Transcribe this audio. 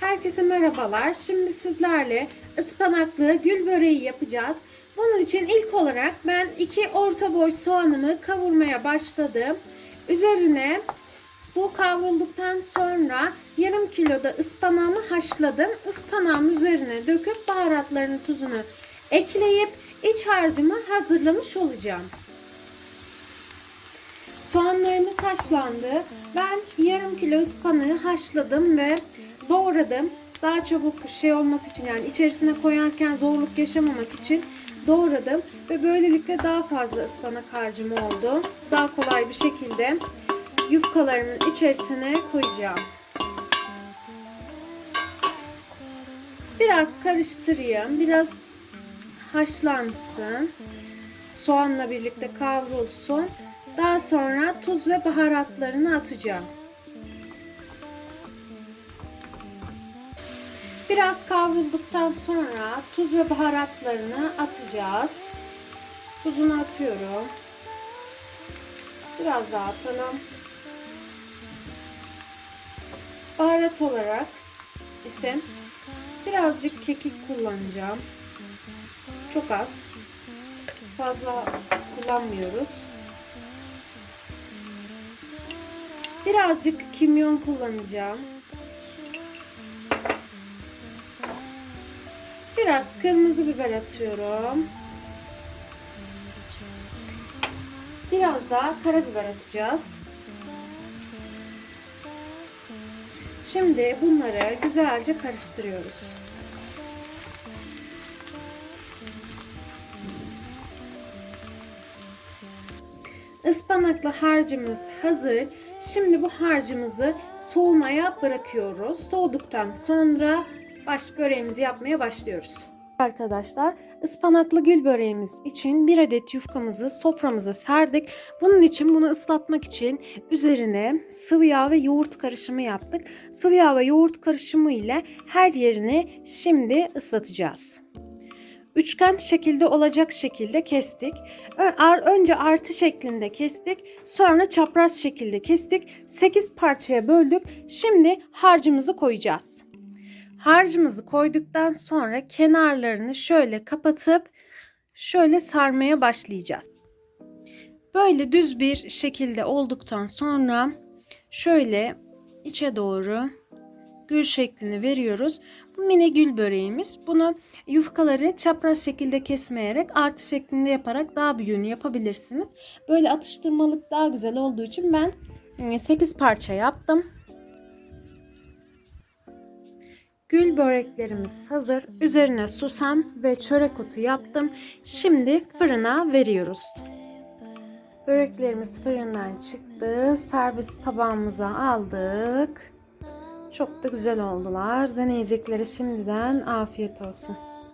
Herkese merhabalar. Şimdi sizlerle ıspanaklı gül böreği yapacağız. Bunun için ilk olarak ben iki orta boy soğanımı kavurmaya başladım. Üzerine bu kavrulduktan sonra yarım kiloda ıspanağımı haşladım. Ispanağın üzerine döküp baharatlarını tuzunu ekleyip iç harcımı hazırlamış olacağım. Soğanlarımız haşlandı. Ben yarım kilo ıspanağı haşladım ve doğradım. Daha çabuk şey olması için yani içerisine koyarken zorluk yaşamamak için doğradım. Ve böylelikle daha fazla ıspanak harcım oldu. Daha kolay bir şekilde yufkalarımın içerisine koyacağım. Biraz karıştırayım. Biraz haşlansın. Soğanla birlikte kavrulsun. Daha sonra tuz ve baharatlarını atacağım. Biraz kavrulduktan sonra tuz ve baharatlarını atacağız. Tuzunu atıyorum. Biraz daha atalım. Baharat olarak ise birazcık kekik kullanacağım. Çok az. Fazla kullanmıyoruz. Birazcık kimyon kullanacağım. Biraz kırmızı biber atıyorum. Biraz daha karabiber atacağız. Şimdi bunları güzelce karıştırıyoruz. Ispanaklı harcımız hazır. Şimdi bu harcımızı soğumaya bırakıyoruz. Soğuduktan sonra baş böreğimizi yapmaya başlıyoruz. Arkadaşlar ıspanaklı gül böreğimiz için bir adet yufkamızı soframıza serdik. Bunun için bunu ıslatmak için üzerine sıvı yağ ve yoğurt karışımı yaptık. Sıvı yağ ve yoğurt karışımı ile her yerini şimdi ıslatacağız üçgen şekilde olacak şekilde kestik. Önce artı şeklinde kestik. Sonra çapraz şekilde kestik. 8 parçaya böldük. Şimdi harcımızı koyacağız. Harcımızı koyduktan sonra kenarlarını şöyle kapatıp şöyle sarmaya başlayacağız. Böyle düz bir şekilde olduktan sonra şöyle içe doğru gül şeklini veriyoruz. Bu mini gül böreğimiz. Bunu yufkaları çapraz şekilde kesmeyerek artı şeklinde yaparak daha büyüğünü yapabilirsiniz. Böyle atıştırmalık daha güzel olduğu için ben 8 parça yaptım. Gül böreklerimiz hazır. Üzerine susam ve çörek otu yaptım. Şimdi fırına veriyoruz. Böreklerimiz fırından çıktı. Servis tabağımıza aldık. Çok da güzel oldular. Deneyecekleri şimdiden afiyet olsun.